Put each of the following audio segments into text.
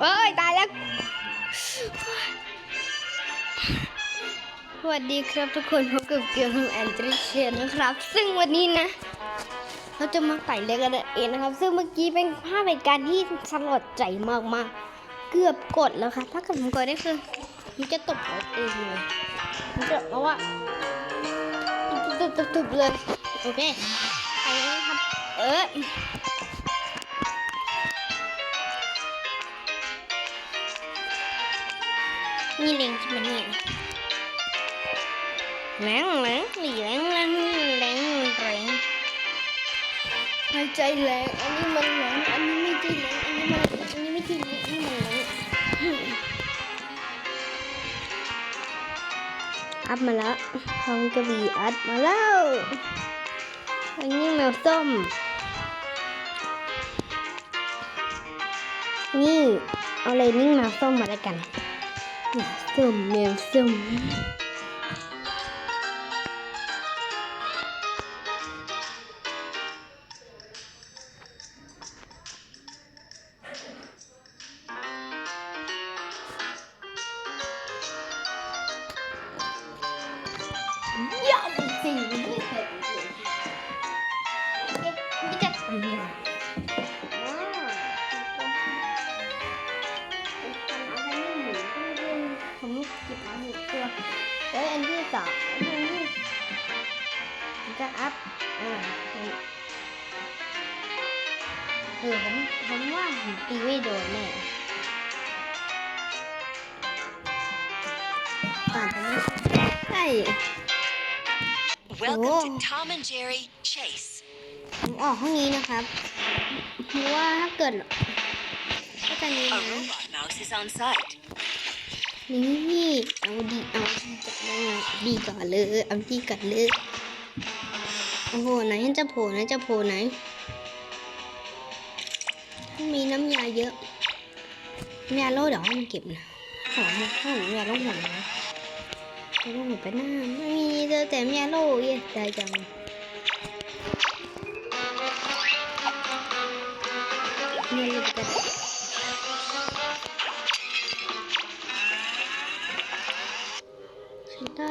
เอ้ย ตายแล้ว สวัสดีครับทุกคนพบกับเกียวของแอนตริเชียนะครับ ซึ่งวันนี้นะ เราจะมาไต่เรือกันเองนะครับ ซึ่งเมื่อกี้เป็นภาพเหตุการณ์ที่สลดใจมากๆ เกือบกดแล้วครับถ้าเกิดผมกดได้คือมันจะตบเราเองเลยมันจะเพราะว่าตุบตุบตุบเลย โอเคไปเลยครับ เออ นี่เล็งใช่ไหมเนี่ยแรงแรงหลีแรงแรงแรงแรงหายใจแรงอันนี้มันแรงอันนี้ไม่ใช่แรงอันนี้มันอันนี้ไม่ใช่แรงอันนี้มันแรงอัพมาแล้วทองกระบี่อัพมาแล้วอันนี้แมวส้ม นี่ เอาเลยนิ่งแมวส้มมาแล้วกัน แม เออผมผมว่าผมตีไม่โดนแน่อ่านตรงนี้ใช่ Welcome Oh. to Tom and Jerry Chase. ผมออกห้องนี้นะครับ เพราะว่าถ้าเกิดก็จะนี้ A นะ robot mouse is on site. นี่เอาดีเอาดีจัดเลยดีก่อนเลยเอาดีก่อนเลยโอ้โหไหนจะโผล่ไหนจะโผล่ไหน มีน้ำยาเยอะน้ำยาโลดเดี๋ยวให้มันเก็บนะขอมันข้างน้ำยาโลดหมดนะไม่ต้องหมดไปหน้าไม่มีเจอแต่น้ำยาโลเย้ได้จังเนี่ยลยกันฉันได้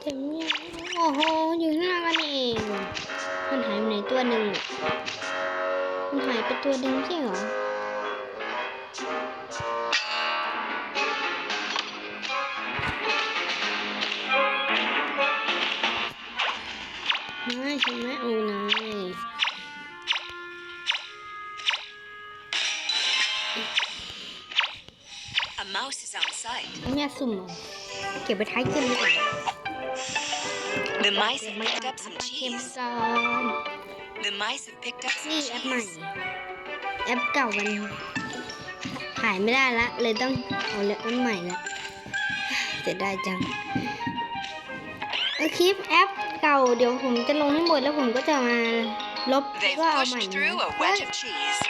เต็มเนี่ยโอ้โหอยู่ข้างหน้ากันเองมันหายไปไหนตัวหนึ่ง มันหายไปตัวหนึ่งใช่เหรอนายใช่ไหมโอ้นาย A mouse is on site. แม่สุ่มเหรอเก็บไปท้ายเกมดีกว่า The mice เก็บ have มา picked จาก up อั some ปเกม cheese. ก่อน The mice have picked up นี่ some แอปใหม่ cheese. แอปเก่ามันขายไม่ได้ละ เลยต้องเอาแอปใหม่ละเสียดายจังเอาคลิปแอปเก่าเดี๋ยวผมจะลงให้หมดแล้วผมก็จะมาลบ They've ก็เอาใหม่ pushed นะ through a เฮ้ย wedge of cheese.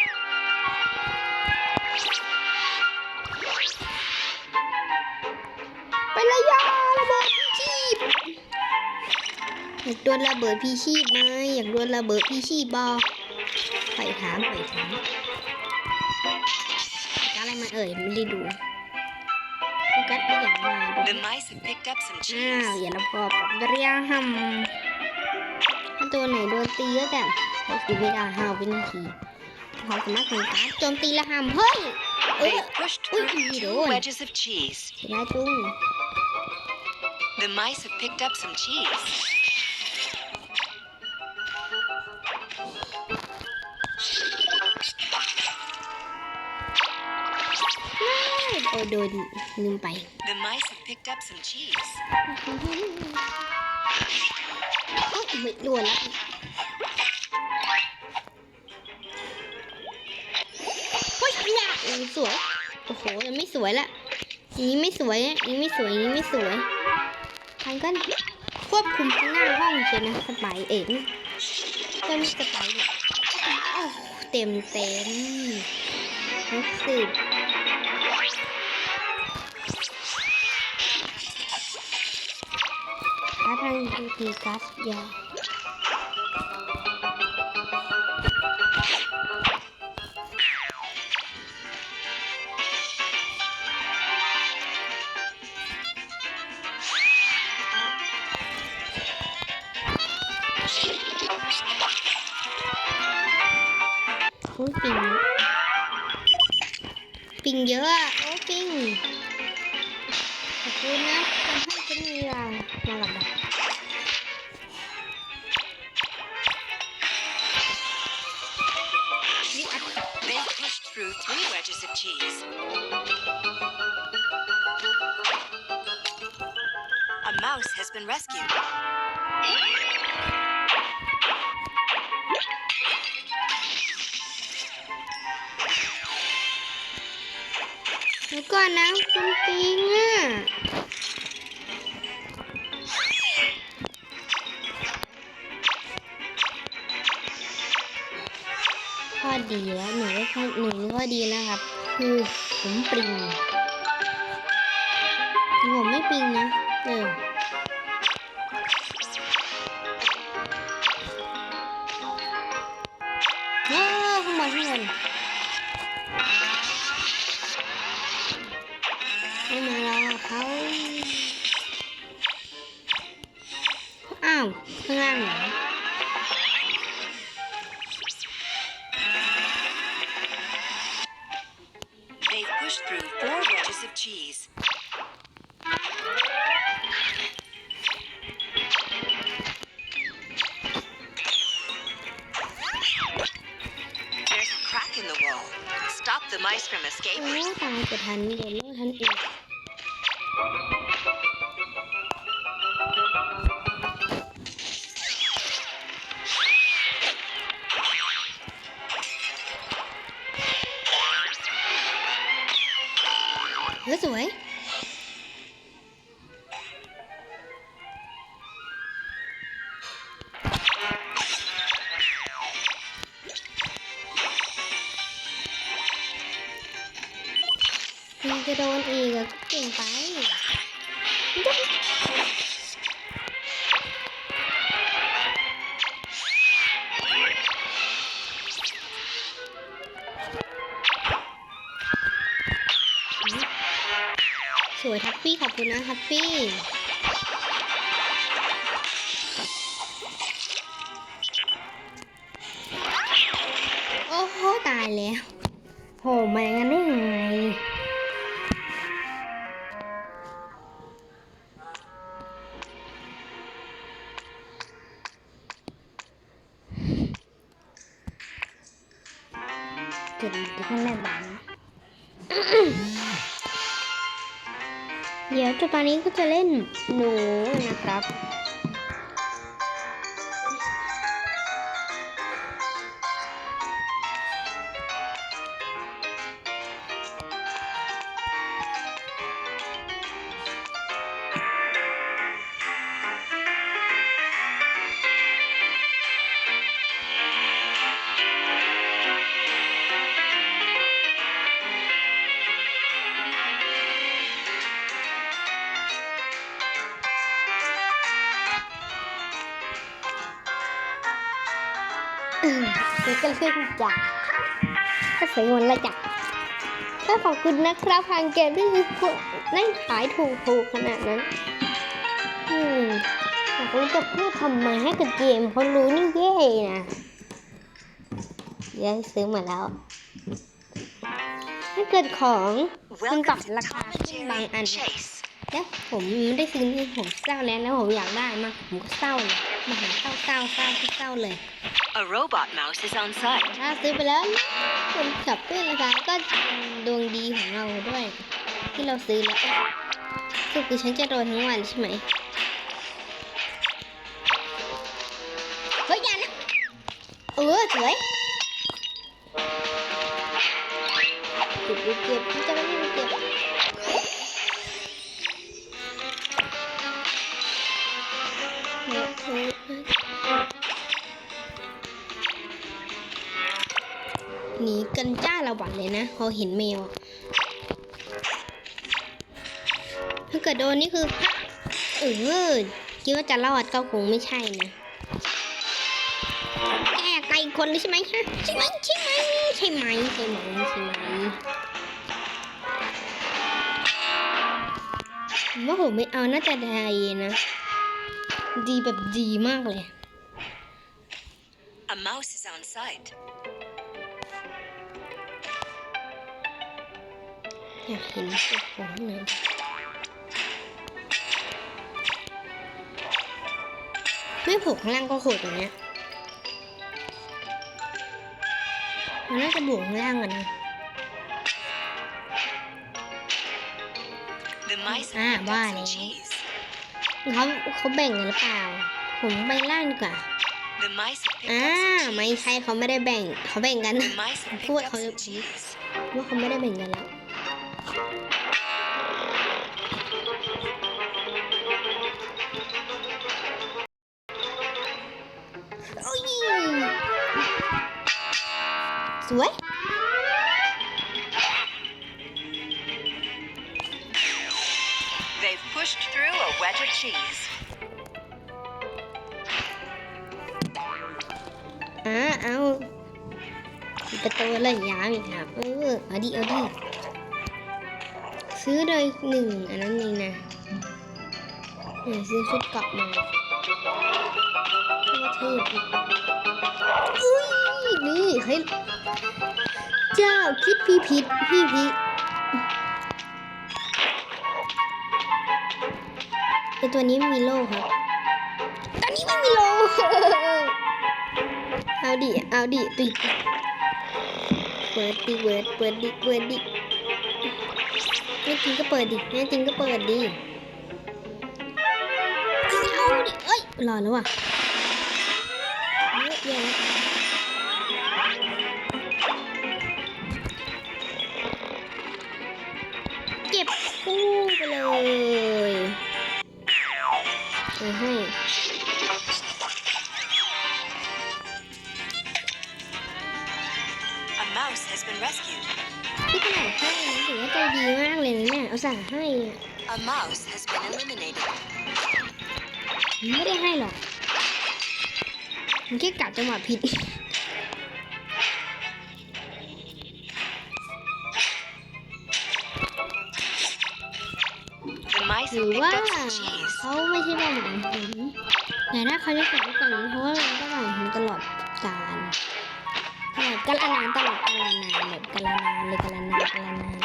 อยากโดนระเบิดพี่ชีพไหมอยากโดนระเบิดพี่ชีพบอไปถามไปถามอะไรมาเอ่ยไม่ได้ดูโฟกัสไม่อย่างมาดู The mice have picked up some อ้าว cheese. อย่าละพอกับเรียหำถ้าตัวไหนโดนตีก็จะใช้ชีวิตอาห้าวินาทีเขาสามารถแข่งการโจมตีและหำเฮ้ยเออ They've pushed Ui, through gì two rồi? wedges of cheese. เสียดายจุ้ง The mice have picked up some cheese. โอ้โดนลืมไป The mice have picked up some cheese. โอ้ยไม่โดนแล้วเฮ้ยเนี่ยเออสวย โอ้โหยังไม่สวยละอย่างนี้ไม่สวยอะอย่างนี้ไม่สวยอย่างนี้ไม่สวยทางกันควบคุมข้างหน้าห้องเชียวนะสไปร์เอ็นก็มีสไปร์เนี่ยโอ้โหเต็มเต็มนักสืบ ping di ping ya oh, Pink. Pink juga. Oh, pink. Aku nak sampai ke ni lah. Malam. Cheese. A mouse has been rescued. เดี๋ยวก่อนนะคุณปิงอะข้อดีแล้วหนูได้ข้อหนูมีข้อดีนะครับ คือผมปริงผมไม่ปริงนะเออเออข้างบนข้างบนไม่มารอเขาอ้าวข้างล่างเหรอ เฮ้ย ฟี่โอ้โห ตายแล้ว โหมาอย่างนั้นได้ไง ตอนนี้ก็จะเล่นหนูนะครับ เดี๋ยวก็เล่นจักก็สวยงวนละจักก็ขอบคุณนะครับทางเกมที่มีคนได้ขายถูกถูกๆขนาดนั้น อืมแต่เขาจะพูดทำไมให้กับเกมเขารู้นี่เย่นะแยวซื้อมาแล้ว ถ้าเกิดของมันปรับราคาขึ้นบางอันแล้วผมไม่ได้ซื้อนี่ผมเศร้าแล้วแล้วผมอยากได้มากผมก็เศร้าเลยมาหาเศร้าเศร้าเศร้าที่เศร้าเลย A robot mouse is on site. ถ้าซื้อไปแล้วคนขับขึ้นนะคะก็เป็นดวงดีของเราด้วย ที่เราซื้อแล้วสุดคือฉันจะโดนทั้งวันใช่ไหมเฮ้ยอย่านะเออสวยเก็บเก็บเก็บจะไม่ได้เก็บ เลยนะพอเห็นแมวอะถ้าเกิดโดนนี่คือเออคิดว่าจะรอดก็คงไม่ใช่นะแกไกลคนใช่ไหมฮะใช่ไหมใช่ไหมใช่ไหมใช่ไหมใช่ไหมผมว่าผมไม่เอาน่าจะได้นะ ดีแบบดีมากเลย A mouse is on site. อยากเห็นตัวผมข้างในไม่โผล่ข้างล่างก็โผล่ตรงเนี้ยมันน่าจะโผล่ข้างล่างกันนะ The mice Ah, have picked up some vale. cheese. เขาเขาแบ่งกันหรือเปล่า ผมไปล่างดีกว่า The mice have picked อ่า up some ไม่ cheese. ใช่เขาไม่ได้แบ่ง เขาแบ่งกัน The mice have What picked up color some cheese. ว่าเขาไม่ได้แบ่งกันแล้ว ปิดประตูเลยยามอีกครับ เออเอาดิเอาดิซื้อเลยหนึ่งอันนั้นเองนะเดี๋ยวซื้อชุดเกาะมาเท่อีกอุ้ยนี่เฮ้ยเจ้าคิดพี่ผิดพี่ผิดแต่ตัวนี้ไม่มีโล่ครับตัวนี้ไม่มีโล่เอาดิ เอาดิติด เปิดดิเปิดเปิดดิเปิดดิแน่จริงก็เปิดดิแน่จริงก็เปิดดิเอาดิเอ้ยรอแล้วว่ะเยอะแยะเก็บคู่ไปเลยเอาให้ A mouse has been rescued. พี่ขนาดให้นะถือว่าใจดีมากเลยนะเนี่ยเอาสั่งให้อะ A mouse has been eliminated. ไม่ได้ให้หรอก มันแค่กัดจังหวะผิด The mice หรื have อ picked ว่า up some cheese. เขาไม่ใช่เป้าหมายผมแต่ถ้าเขาจะใส่ไว้ก่อนนี้เพราะว่ามันเป้าหมายผมตลอดการตลอด กาลนานตลอดกาละนานแบบกาละนานเลยกาละนานกาละนาน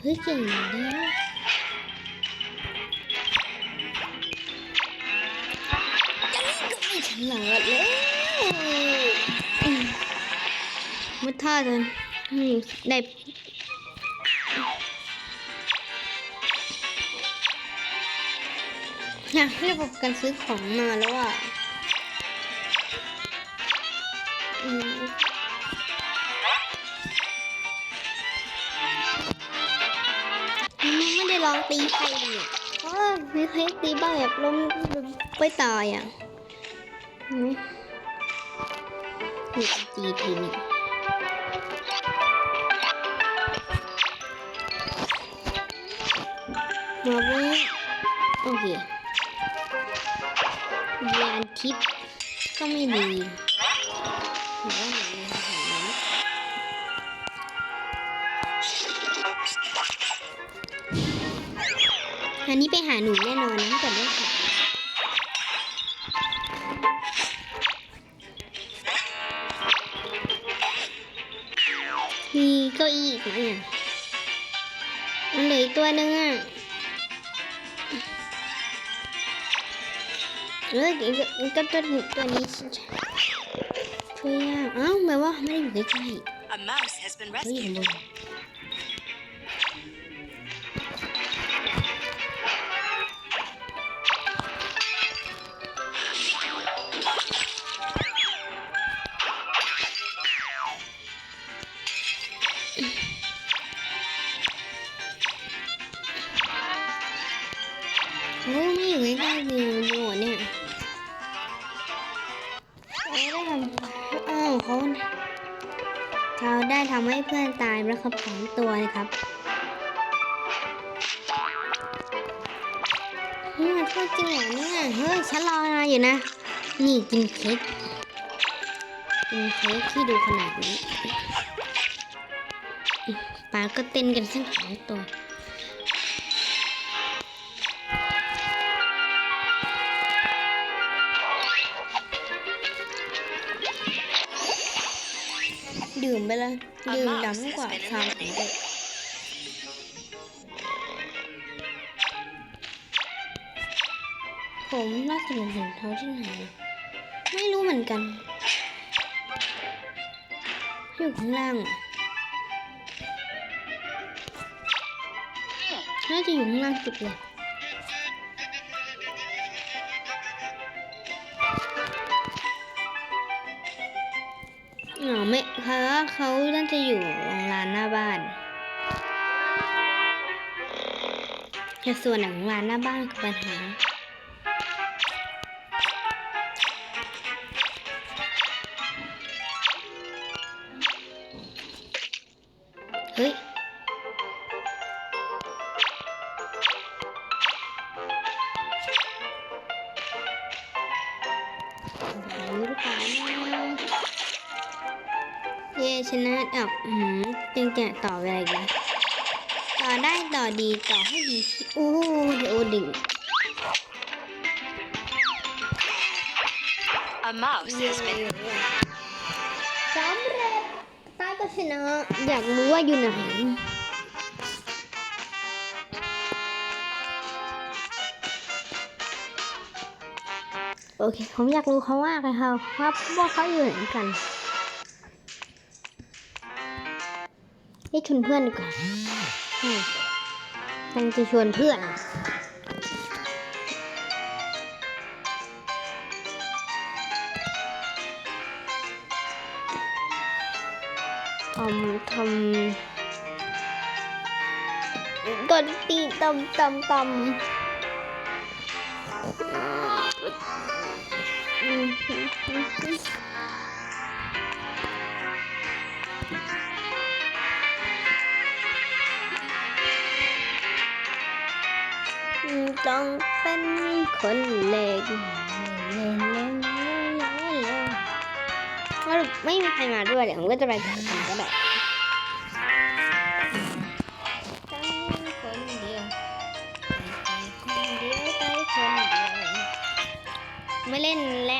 เฮ้ยเก่งอยู่นะยั จนอืมได้อยากให้ระบบการซื้อของมาแล้วอะอืมไม่ได้ลองตีใครเลยเนี่ยเพราะว่าไม่เคยตีบ้างแบบล้มไปตายอะเห็นไหมนี่ตีทีนี่ มาว่าโอเคยานทิพย์ก็ไม่ดีหรือว่าหนูยังหาไม่อันนี้ไปหาหนูแน่นอนนะถ้าเกิดได้หามีเก้าอี้อีกไหมอะมันเหลืออีกตัวนึงอะ เดี๋ยวก็ตัวนี้ตัวนี้ช่วยยากอ้าวแปลว่าไม่ได้อยู่ใกล้ๆเฮ้ยอยู่ rescued. ข้างบน นะครับนี่มันโทษจริงเหรอเนี่ย เฮ้ย ฉันรอนานอยู่นะ นี่กินเค้ก กินเค้กที่ดูขนาดนี้ปลาก็เต้นกันทั้งสองตัวดื่มไปเลยดื่มดำกว่าชามของเด็ก ผมน่าจะเห็นเขาที่ไหน ไม่รู้เหมือนกัน อยู่ข้างล่างน่าจะอยู่ข้างล่างสุดเลยอ๋อไม่เขาเขาน่าจะอยู่ร้านหน้าบ้านแต่ส่วนของร้านหน้าบ้านคือปัญหา รู้หรือเปล่านะเย่ชนะอะอืมจึงจะต่อเวลาอีกแล้วต่อได้ต่อดีต่อให้ดีที่โอ้เดี๋ยวดึง A mouse has been สำเร็จตายก็ชนะ อยากรู้ว่าอยู่ไหน โอเค ผมอยากรู้เขามากเลยค่ะว่าพว่าเขาอยู่ไหนกันนี่ชวนเพื่อนดีกว่อนอืมมันจะชวนเพื่อนทำทำกดตีตำตำตำอืม ต้องเป็นคนเล็กไม่มีใครมาด้วยเดี๋ยวผมก็จะไปถ่ายคนก็ได้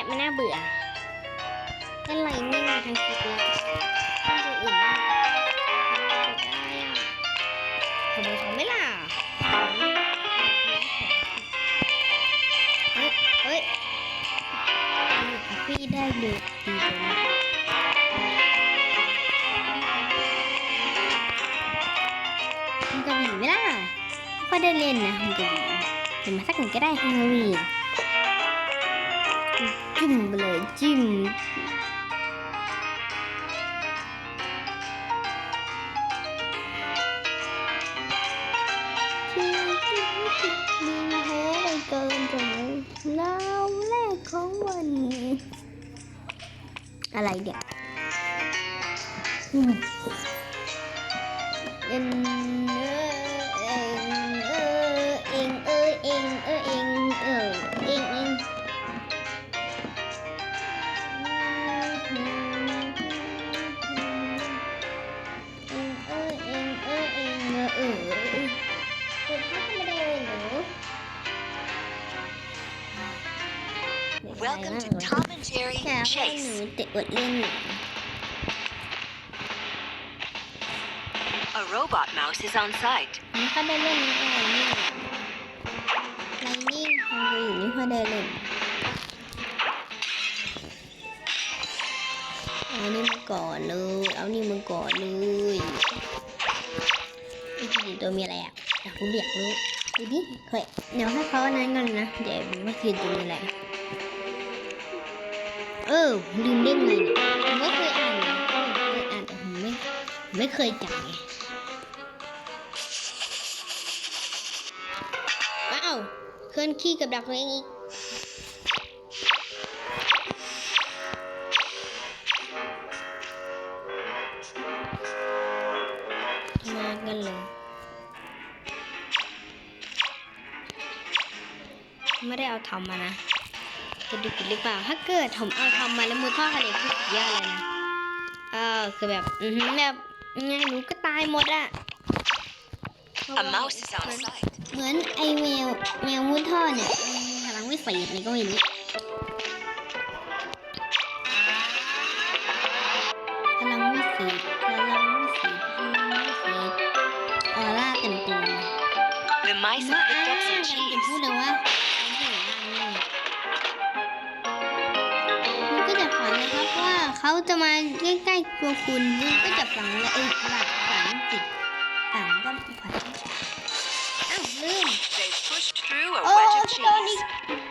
มันน่าเบื่อเล่นไรนิ่งมาทั้งคลิปแล้วไม่ดูอื่นบ้างได้อะขโมยของไม่ล่ะเฮ้ยพี่ได้ดูดีเลยนะมันกระบี่ไหมล่ะก็ได้เล่นนะมันกระบี่เดี๋ยวมาสักหนึ่งก็ได้ฮังการี จิ้มไปเลยจิ้มชีวิตมีแพ้ได้เกินไปแล้วแรกของวันนี้ อะไรเดี๋ยว Welcome to Tom and Jerry แค่ให้หนู Chase. เตะอดเล่น A robot mouse is on site. ไม่ค่อยได้เล่นอะไรนี่ไรนี่ทำอยู่ไม่ค่อยได้เล่นเอานี่มาก่อนเลย เอานี่มาก่อนเลยไอ้ที่ตัวมีอะไรอะอยากรู้อยากรู้ดูดิเคยเดี๋ยวให้เขาอันนั้นก่อนนะ เดี๋ยวว่าคือตัวมีอะไร เออลืมเล่นไงเนี่ยผมไม่เคยอ่านนะเคยอ่านแต่ผมไม่ไม่เคยจับไงว้าวเคลื่อนขี้กับดักตัวเองอีกมากันเลยไม่ได้เอาทำมานะ จะดูผิดหรือเปล่า ถ้าเกิดผมเอาทำมาแล้วมือทอดทะเลคือสุดยอดเลยนะเออคือแบบอือหือแบบไงหนูก็ตายหมดอะ A mouse is outside. เหมือนไอแมวแมวมุดท่อเนี่ยมันมีพลังวิเศษนี่ก็ไม่รู้พลังวิเศษพลังวิเศษพลังวิเศษออร่าเต็มตัวเลย The mice ว่า have อ้า picked up กำ some ลังจะ cheese. พูดเลยว่า คุณก็จะฝันนะครับว่าเขาจะมาใกล้ๆตัวคุณคุณก็จะฝังและเอ้ยหลักฝังจิตฝังก็ฝันอ้าวลืม They've pushed through a โอ้ wedge of จะโดนอี cheese. ก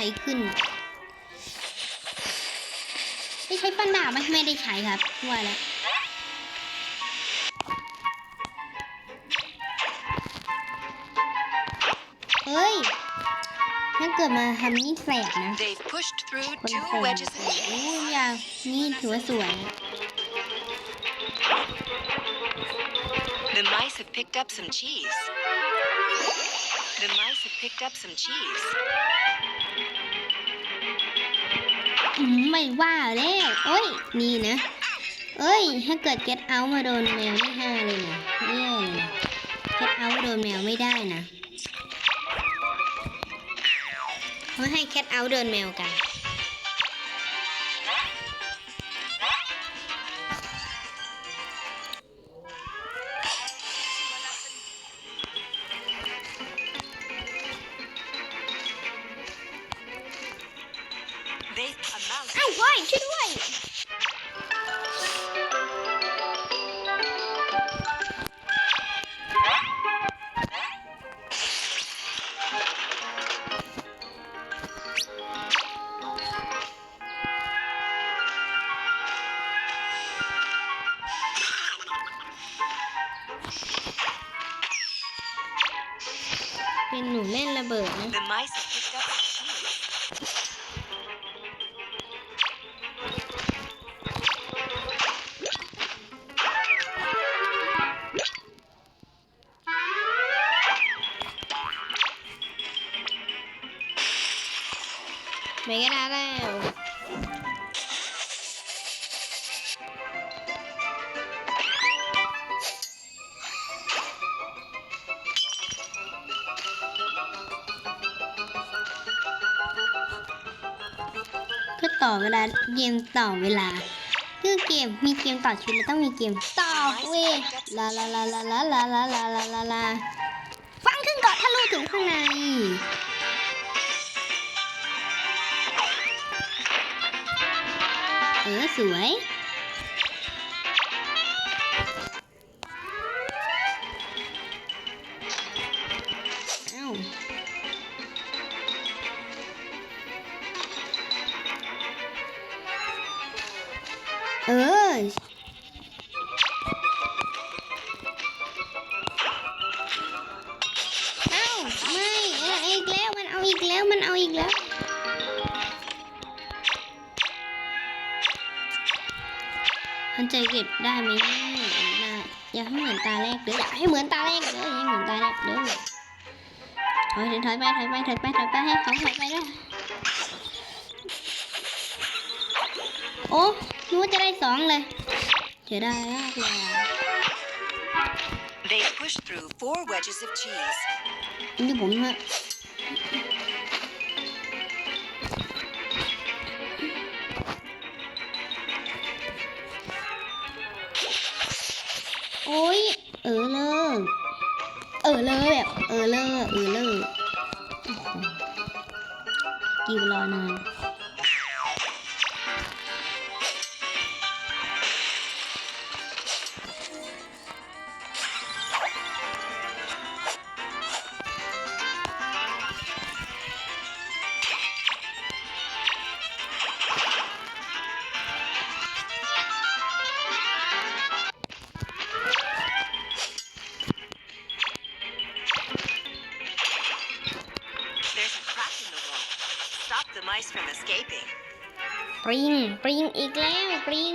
ช้ขึ้นไม่ใช้ฟันดาบไหมไม่ได้ใช้ครับว่าแล้วเฮ้ยถ้าเกิดมาทำนี่แสบนะ They've pushed through คน two แสบ wedges of โอ้ cheese. ยางนี่ถือว่าสวยนะ The mice have picked up some cheese. The mice have picked up some cheese. ไม่ว่าแล้วเอ้ย นี่นะ เอ้ย ถ้าเกิดเก็ตเอามาโดนแมวนี่ห้าเลยนะเย่เลยนะ get out โดนแมวไม่ได้นะเขาให้ cat out เดินแมวกัน They announced. Oh, why? To the. ต่อเวลาเกมต่อเวลาคือเกมมีเกมต่อชีวิตแล้วต้องมีเกมต่อเวลาลาลาลาลาลาลาลาลาลาลาฟังขึ้นเกาะทะลุถึงข้างในเออสวย อาอีกแล้วมันเอาอีกแล้ว มันจะเก็บได้ไหมเนี่ยได้อย่าให้เหมือนตาแรกเด้ออย่าให้เหมือนตาแรกเด้ออย่าให้เหมือนตาแรกเด้อถอยถอยไปถอยไปถอยไปถอยไปให้เขาถอยไปด้วยโอ้นึกว่าจะได้สองเลยเสียดายมากเลยอะ They pushed through four wedges of cheese. นี่ผมฮะ อ้ยเออเลยเออเลยแบบเออเลยเออเลยโอ้โหกี่รอนาน ริง ปริงอีกแล้ว ปริง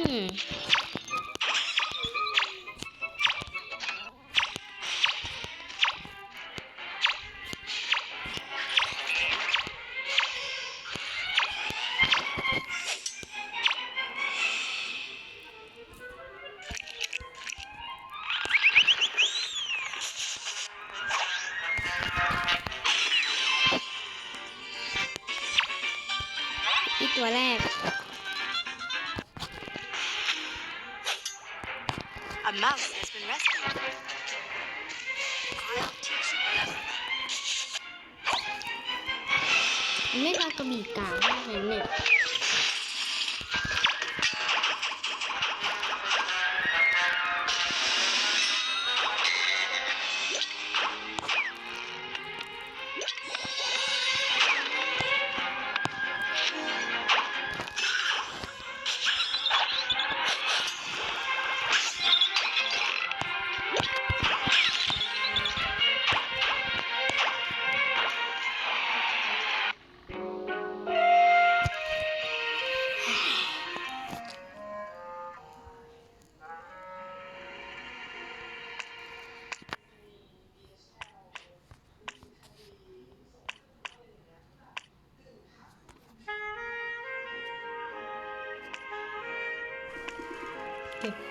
อีกตัวแรก mouse has been rescued. I'll teach you a lesson. ไม่ปลากระบี่กลางมากเลยเนี่ย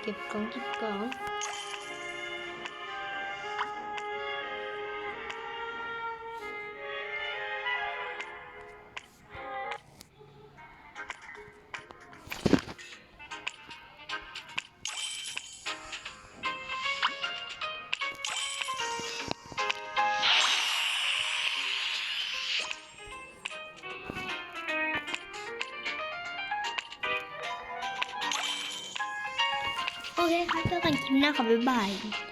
เก็บเก็